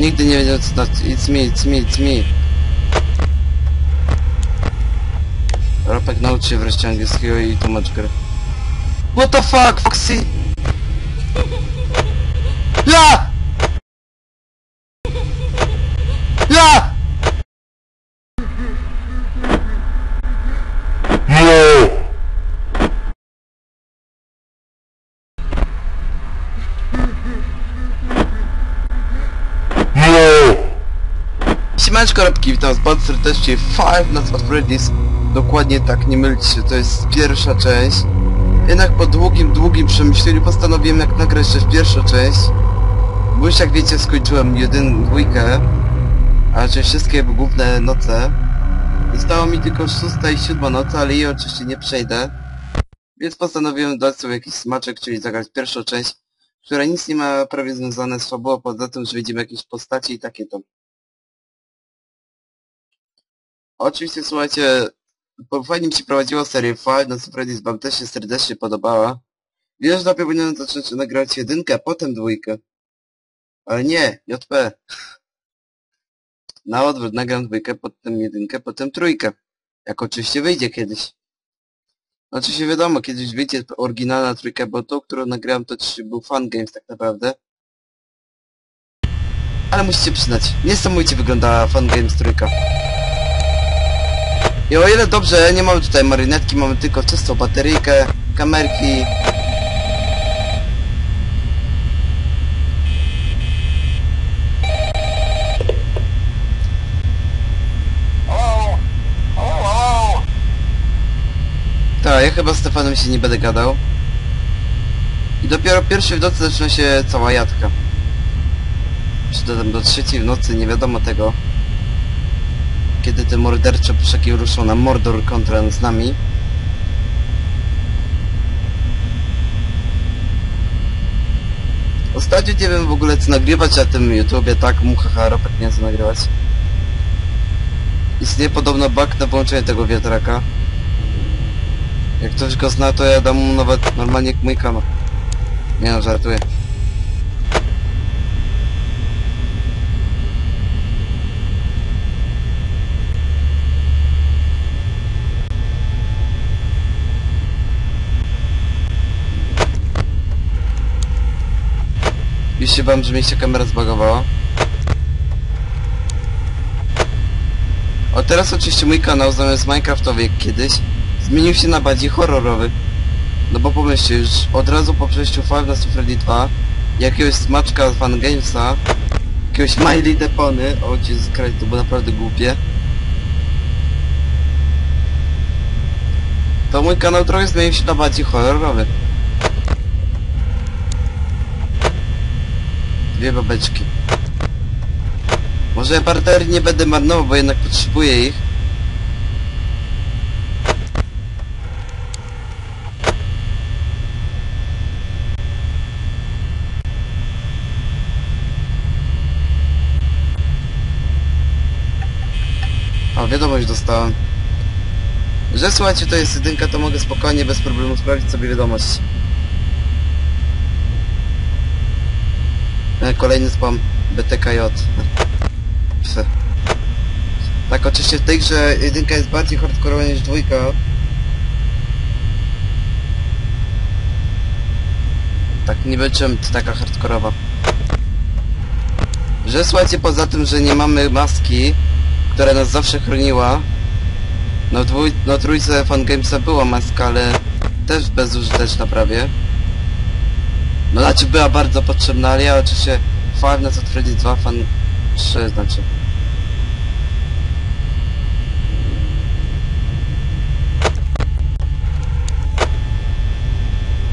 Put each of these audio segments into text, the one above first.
Me, it's me, it's me. Ropek nauczy się wreszcie angielskiego i tłumacz gry. What the fuck, Foxy? Ja! Ja! Siemaneczko Ropki, witam was bardzo serdecznie Five Nights at Freddy's Dokładnie tak, nie mylcie się, to jest pierwsza część. Jednak po długim, długim przemyśleniu postanowiłem jak nagrać jeszcze pierwszą część Bo już jak wiecie skończyłem jeden, dwójkę A raczej wszystkie główne noce. Zostało mi tylko szósta i siódma noc, ale jej oczywiście nie przejdę. Więc postanowiłem dać sobie jakiś smaczek, czyli zagrać pierwszą część która nic nie ma prawie związane z fabułą, poza tym, że widzimy jakieś postaci i takie to. Oczywiście, słuchajcie, bo fajnie się prowadziła serię Five Nights at Freddy's, wam też się serdecznie podobała. Wiem, że najpierw powinienem zacząć nagrywać jedynkę, a potem dwójkę. Ale nie, JP. Na odwrót, nagram dwójkę, potem jedynkę, potem trójkę. Jak oczywiście wyjdzie kiedyś. Oczywiście wiadomo, kiedyś wyjdzie oryginalna trójka, bo tą, którą nagrałem, to był fan games tak naprawdę. Ale musicie przyznać, niesamowicie wyglądała fan games trójka. I o ile dobrze, nie mamy tutaj marionetki, mamy tylko czystą bateryjkę, kamerki. Tak, ja chyba z Stefanem się nie będę gadał. I dopiero pierwszy w nocy zaczyna się cała jadka. Czy do trzeciej w nocy, nie wiadomo tego kiedy te mordercze puszeki ruszą na Mordor kontra z nami. Ostatnio nie wiem w ogóle co nagrywać na tym YouTubie, tak, muchaha, ropek nie co nagrywać. Istnieje podobno bug na włączenie tego wiatraka. Jak ktoś go zna, to ja dam mu nawet normalnie mój kanał. Nie no, żartuję. Się że mi się kamera zbagowała. O teraz oczywiście mój kanał zamiast Minecraftowy jak kiedyś zmienił się na bardziej horrorowy. No bo pomyślcie, już od razu po przejściu Five Nights Freddy 2 jakiegoś smaczka z Fan Gamesa jakiegoś Miley Depony, o Jesus Christ, to było naprawdę głupie. To mój kanał trochę zmienił się na bardziej horrorowy. Dwie babeczki. Może partery nie będę marnował, bo jednak potrzebuję ich. O, wiadomość dostałem. Że słuchajcie, to jest jedynka, to mogę spokojnie, bez problemu sprawdzić sobie wiadomość. Kolejny spam BTKJ. Pse. Tak, oczywiście w tej grze jedynka jest bardziej hardkorowa niż dwójka. Tak, nie to taka hardkorowa. Że słuchajcie, poza tym, że nie mamy maski, która nas zawsze chroniła, no, dwój, no trójce fangamesa była maska, ale też bezużyteczna prawie. No znaczy była bardzo potrzebna, ale ja oczywiście Nights at Freddy's 2 fan 3 znaczy.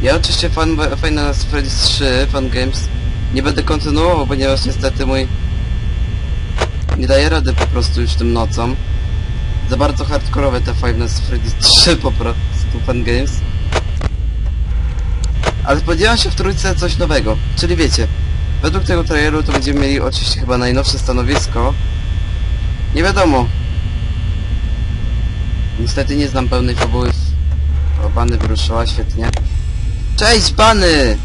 Ja oczywiście fan Nights at Freddy's 3 fan games nie będę kontynuował, ponieważ niestety mój nie daje rady po prostu już tym nocą. Za bardzo hardkorowe te Five Nights Freddy's 3 po prostu fan games. Ale spodziewam się w trójce coś nowego, czyli wiecie, według tego traileru to będziemy mieli oczywiście chyba najnowsze stanowisko. Nie wiadomo. Niestety nie znam pełnej fabuły. O, Bany wyruszyła, świetnie. Cześć, Bany!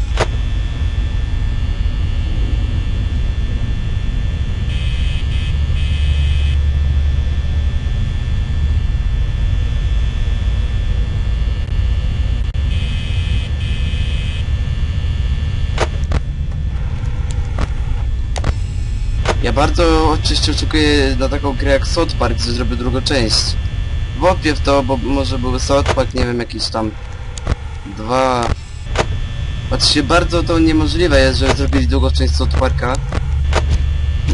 Bardzo oczywiście oczekuję na taką grę jak South Park, że zrobię drugą część. Wątpię w to, bo może były South Park, nie wiem, jakieś tam dwa... Oczywiście bardzo to niemożliwe jest, że zrobili drugą część South Parka.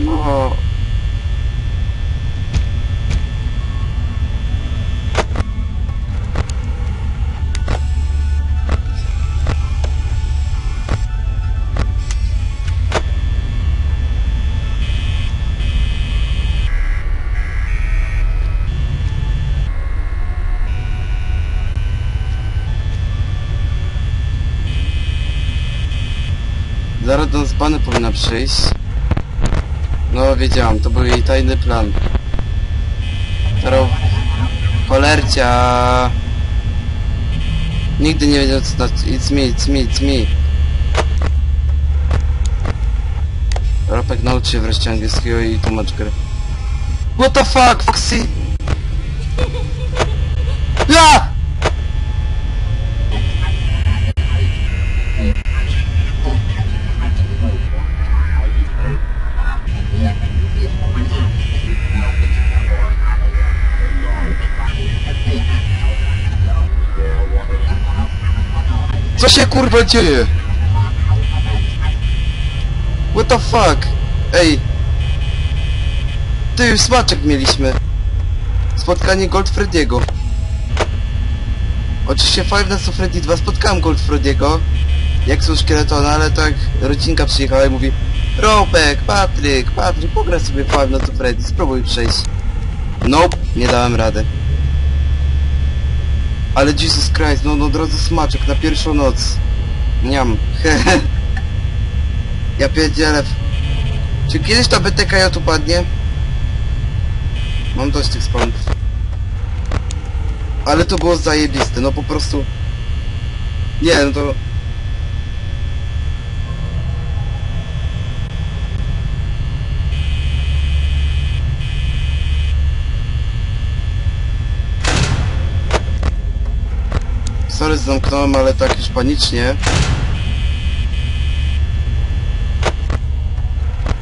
No... Zaraz do nas powinna przyjść. No wiedziałam, to był jej tajny plan. Teraz... Cholercia! Nigdy nie wiedział co znaczy. It's me, it's me, it's me. Ropek naucz się wreszcie angielskiego i tłumacz grę. What the fuck, Foxy? Ja! Co się kurwa dzieje? What the fuck? Ej! Ty smaczek mieliśmy. Spotkanie Gold Freddy'ego. Oczywiście Five Nights at Freddy 2 spotkałem Gold Freddy'ego. Jak są szkieletona, ale tak rodzinka przyjechała i mówi Robek, Patryk, Patryk, pograj sobie Five Nights at Freddy, spróbuj przejść. Nope, nie dałem rady. Ale Jesus Christ, no, no drodzy smaczek na pierwszą noc. Niam. ja pierdzielę. Czy kiedyś ta BTK tu padnie? Mam dość tych spawnów. Ale to było zajebiste, no po prostu... Nie, no to... Sorry, zamknąłem, ale tak już panicznie.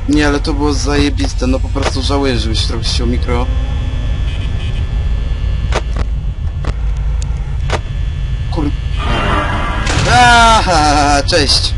Nie, ale to było zajebiste, no po prostu żałuję, żebyś trochę się mikro. Kur... Aha, cześć!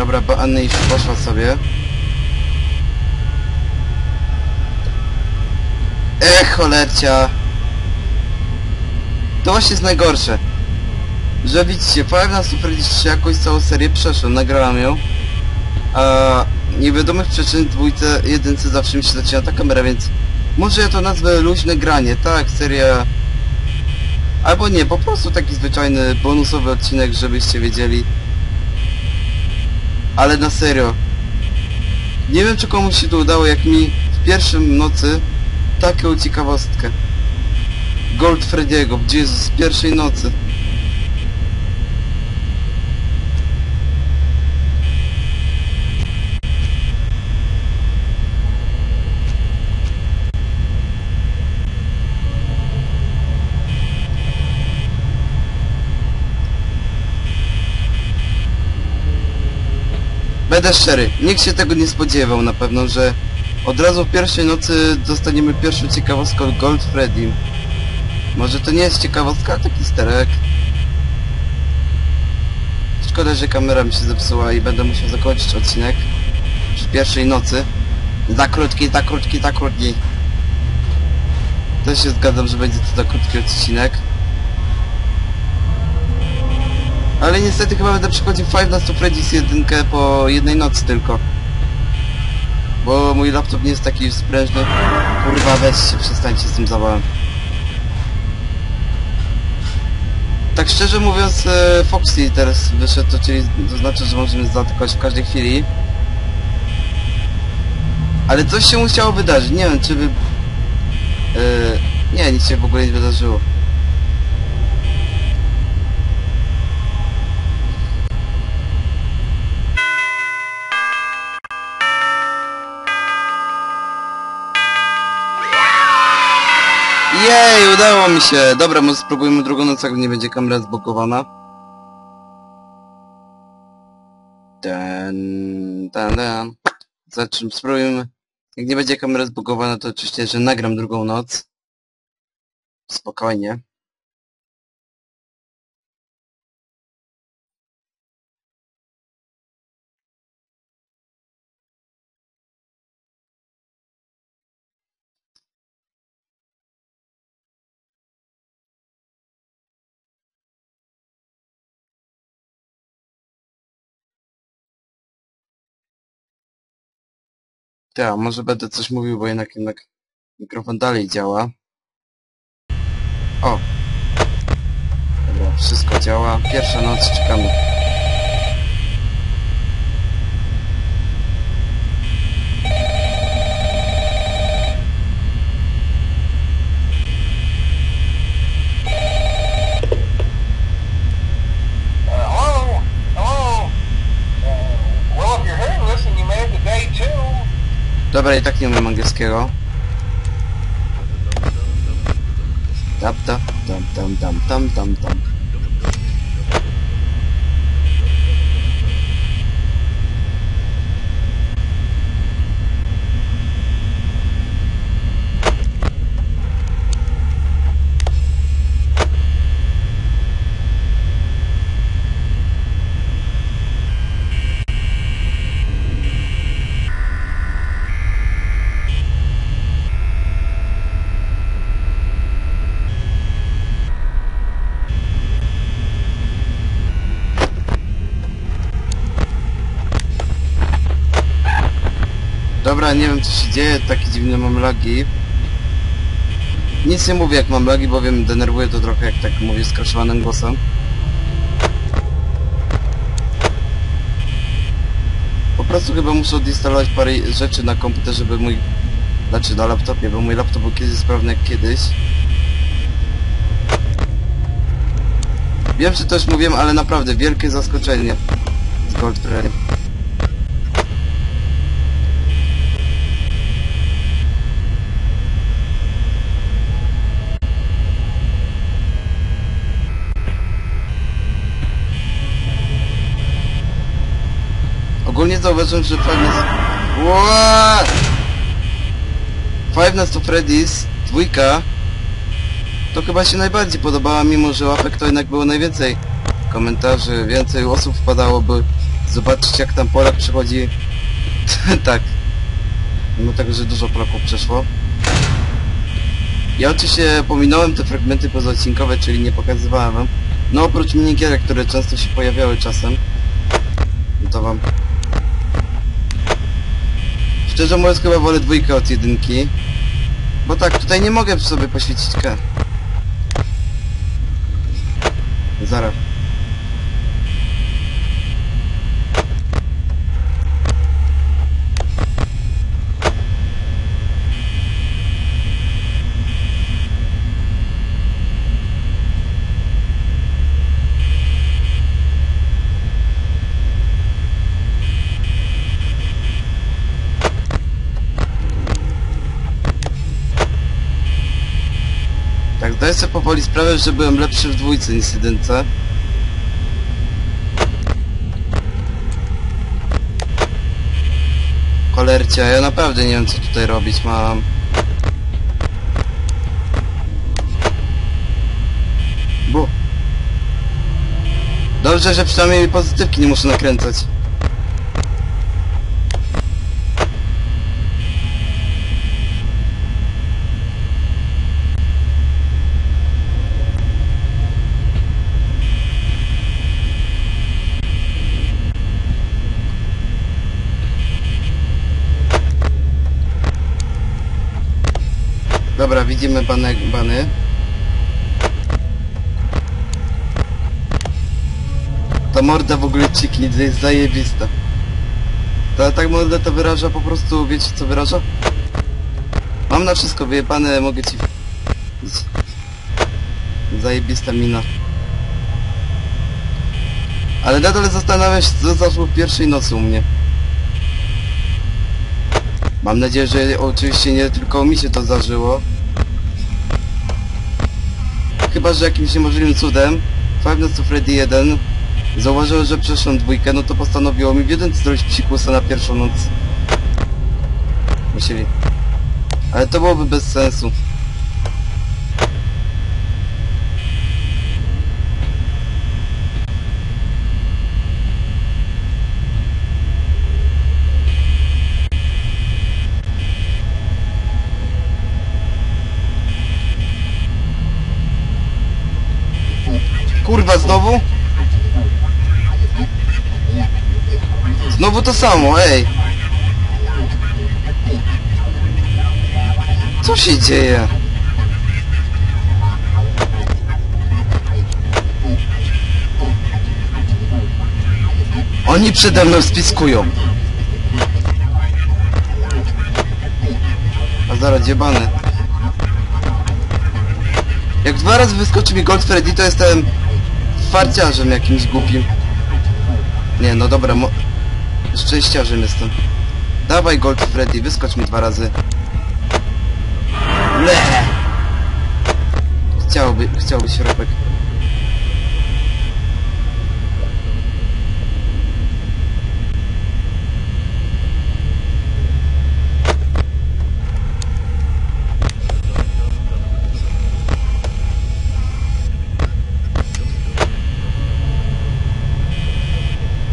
Dobra, bo Anna już poszła sobie. To właśnie jest najgorsze. Że widzicie, at Freddy's 3 jakąś całą serię przeszłem, nagrałem ją. A niewiadomych przyczyn dwójce, jedynce zawsze mi się zaczyna ta kamera, więc może ja to nazwę luźne granie, tak, seria... Albo nie, po prostu taki zwyczajny bonusowy odcinek, żebyście wiedzieli. Ale na serio. Nie wiem czy komuś się to udało, jak mi w pierwszym nocy taką ciekawostkę. Gold Freddy'ego, gdzie jest z pierwszej nocy. Będę szczery, nikt się tego nie spodziewał na pewno, że od razu w pierwszej nocy dostaniemy pierwszą ciekawostkę od Gold Freddy. Może to nie jest ciekawostka, ale taki sterek. Szkoda, że kamera mi się zepsuła i będę musiał zakończyć odcinek przy pierwszej nocy. Za krótki, za krótki, za krótki. Też się zgadzam, że będzie to za krótki odcinek. Ale niestety chyba będę przychodził Five Nights Freddy's jedynkę po jednej nocy tylko. Bo mój laptop nie jest taki sprężny. Kurwa weź się, przestańcie z tym zawałem. Tak szczerze mówiąc, e, Foxy teraz wyszedł, czyli to znaczy, że możemy zaatakować w każdej chwili. Ale coś się musiało wydarzyć, nie wiem czy wy... E, Nie, nic się w ogóle nie wydarzyło. Jej, udało mi się! Dobra, może spróbujmy drugą noc, jak nie będzie kamera zblokowana. Ten, ten, ten. Za czym spróbujmy. Jak nie będzie kamera zbugowana, to oczywiście, że nagram drugą noc. Spokojnie. Tak, może będę coś mówił, bo jednak, jednak mikrofon dalej działa. O! Dobra, wszystko działa. Pierwsza noc, czekamy. Dobra, i tak nie umiem angielskiego. Tap tap tam tam tam tam tam tam. Dobra, nie wiem co się dzieje, takie dziwne mam lagi. Nic nie mówię jak mam lagi, bo wiem, denerwuje to trochę jak tak mówię skraszowanym głosem. Po prostu chyba muszę odinstalować parę rzeczy na komputerze, żeby mój... Znaczy na laptopie, bo mój laptop był kiedyś sprawny jak kiedyś. Wiem, że już mówiłem, ale naprawdę wielkie zaskoczenie z Goldframe. Ogólnie zauważyłem, że Five Nights... What? Five Nights to Freddy's, dwójka, to chyba się najbardziej podobała, mimo że łapek to jednak było najwięcej komentarzy, więcej osób wpadało, by zobaczyć jak tam Polak przechodzi... tak. Mimo tego, że dużo Polaków przeszło. Ja oczywiście pominąłem te fragmenty pozaodcinkowe, czyli nie pokazywałem wam. No oprócz minigierek, które często się pojawiały czasem. To wam Szczerze mówiąc chyba wolę dwójkę od jedynki. Bo tak, tutaj nie mogę sobie poświecić. Zaraz. Tak, zdaję sobie powoli sprawę, że byłem lepszy w dwójce niż jedynce. Kolercia, ja naprawdę nie wiem co tutaj robić mam. Bu. Dobrze, że przynajmniej pozytywki nie muszę nakręcać. Dobra, widzimy bany, bany. Ta morda w ogóle ciknij, to jest zajebista. Ta tak morda to wyraża po prostu, wiecie co wyraża? Mam na wszystko wyjebane, mogę ci Zajebista mina. Ale nadal zastanawiam się, co zaszło w pierwszej nocy u mnie. Mam nadzieję, że oczywiście nie tylko mi się to zdarzyło. Chyba, że jakimś niemożliwym cudem Five Nights Freddy 1 zauważyło, że przeszłam dwójkę, no to postanowiło mi w jeden zrobić psikusa na pierwszą noc. Musieli. Ale to byłoby bez sensu. Kurwa, znowu? Znowu to samo, ej! Co się dzieje? Oni przede mną spiskują. A zaraz, dziebany. Jak dwa razy wyskoczy mi Gold Freddy, to jestem farciarzem jakimś głupim. Nie, no dobra, mo... Szczęściarzem jestem. Dawaj Gold Freddy, wyskocz mi dwa razy. Le! Chciałby, chciałby środek.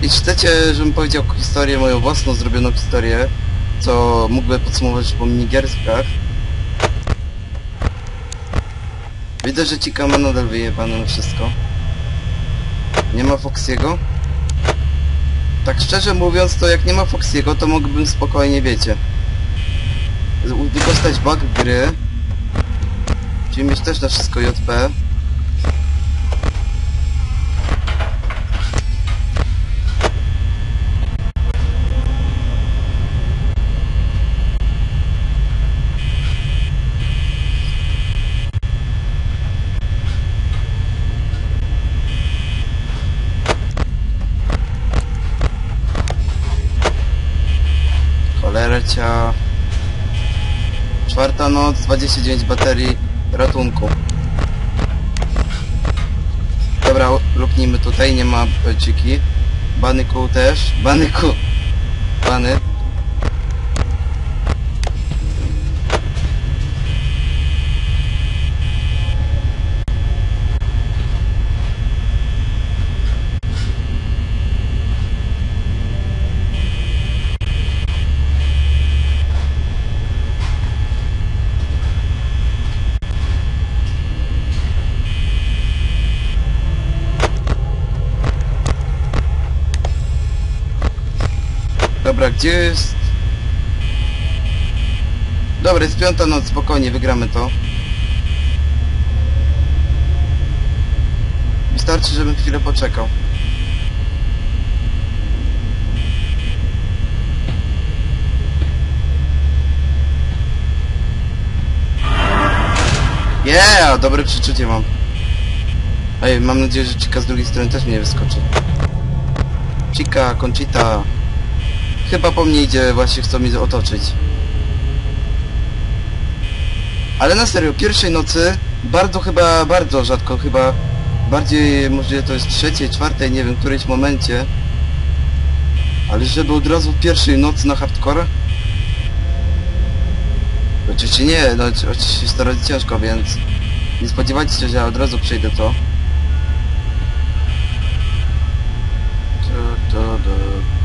I chcecie, żebym powiedział historię, moją własną zrobioną historię, co mógłby podsumować po minigierskach. Widzę, że ci ma nadal wyjebane na wszystko. Nie ma Foxiego? Tak szczerze mówiąc, to jak nie ma Foxiego, to mógłbym spokojnie, wiecie, wykorzystać bug gry, czyli mieć też na wszystko JP. Cholera cia... Czwarta noc, 29 baterii ratunku. Dobra, luknijmy tutaj, nie ma pelciki. Banyku też. Banyku. Bany. Dobra, gdzie jest... Dobra, jest piąta noc, spokojnie, wygramy to. Wystarczy, żebym chwilę poczekał. Yeah! Dobre przeczucie mam. Ej, mam nadzieję, że Chica z drugiej strony też mnie wyskoczy. Chica, Conchita. Chyba po mnie idzie, właśnie chcą mnie otoczyć. Ale na serio, pierwszej nocy bardzo chyba, bardzo rzadko, chyba bardziej może to jest trzeciej, czwartej, nie wiem, którejś momencie. Ale żeby od razu w pierwszej nocy na hardcore? Oczywiście nie, no oczy- oczywiście jest to ciężko, więc nie spodziewajcie się, że ja od razu przejdę to. Tu, tu, tu,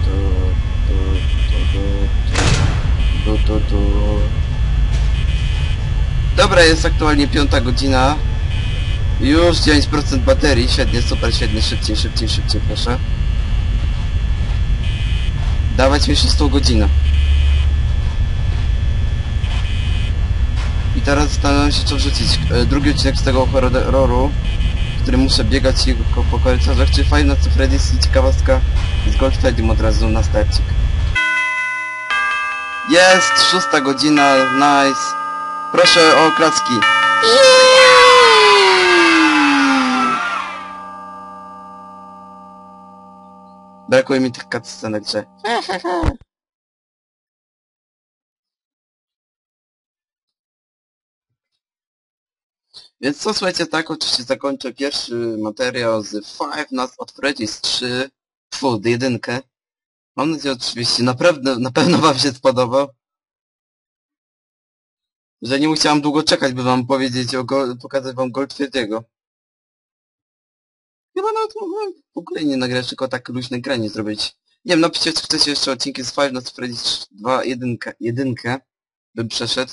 tu, tu, tu, tu. Dobra, jest aktualnie piąta godzina. Już 9% baterii, świetnie, super, świetnie, szybciej, szybciej, szybciej, proszę. Dawać mi szóstą godzinę. I teraz zastanawiam się co wrzucić. E, Drugi odcinek z tego horroru, w którym muszę biegać po korytarzach, czy fajna co Freddy's i ciekawostka z Gold Freddym od razu na starcik. Jest, szósta godzina, nice. Proszę o klaski. Brakuje mi tych cutscenek, że... Więc co, słuchajcie, tak oczywiście zakończę pierwszy materiał z Five Nights at Freddy's 3, fu, jedynkę. Mam nadzieję oczywiście, naprawdę, na pewno wam się spodobał. Że nie musiałam długo czekać, by wam powiedzieć o go, pokazać wam Goldfieldiego. Chyba nawet mogłem w ogóle nie nagrać, tylko tak luźne granie zrobić. Nie wiem, napiszcie, czy chcecie jeszcze odcinki z Five Nights Freddy's 2, jedynkę, jedynkę, bym przeszedł.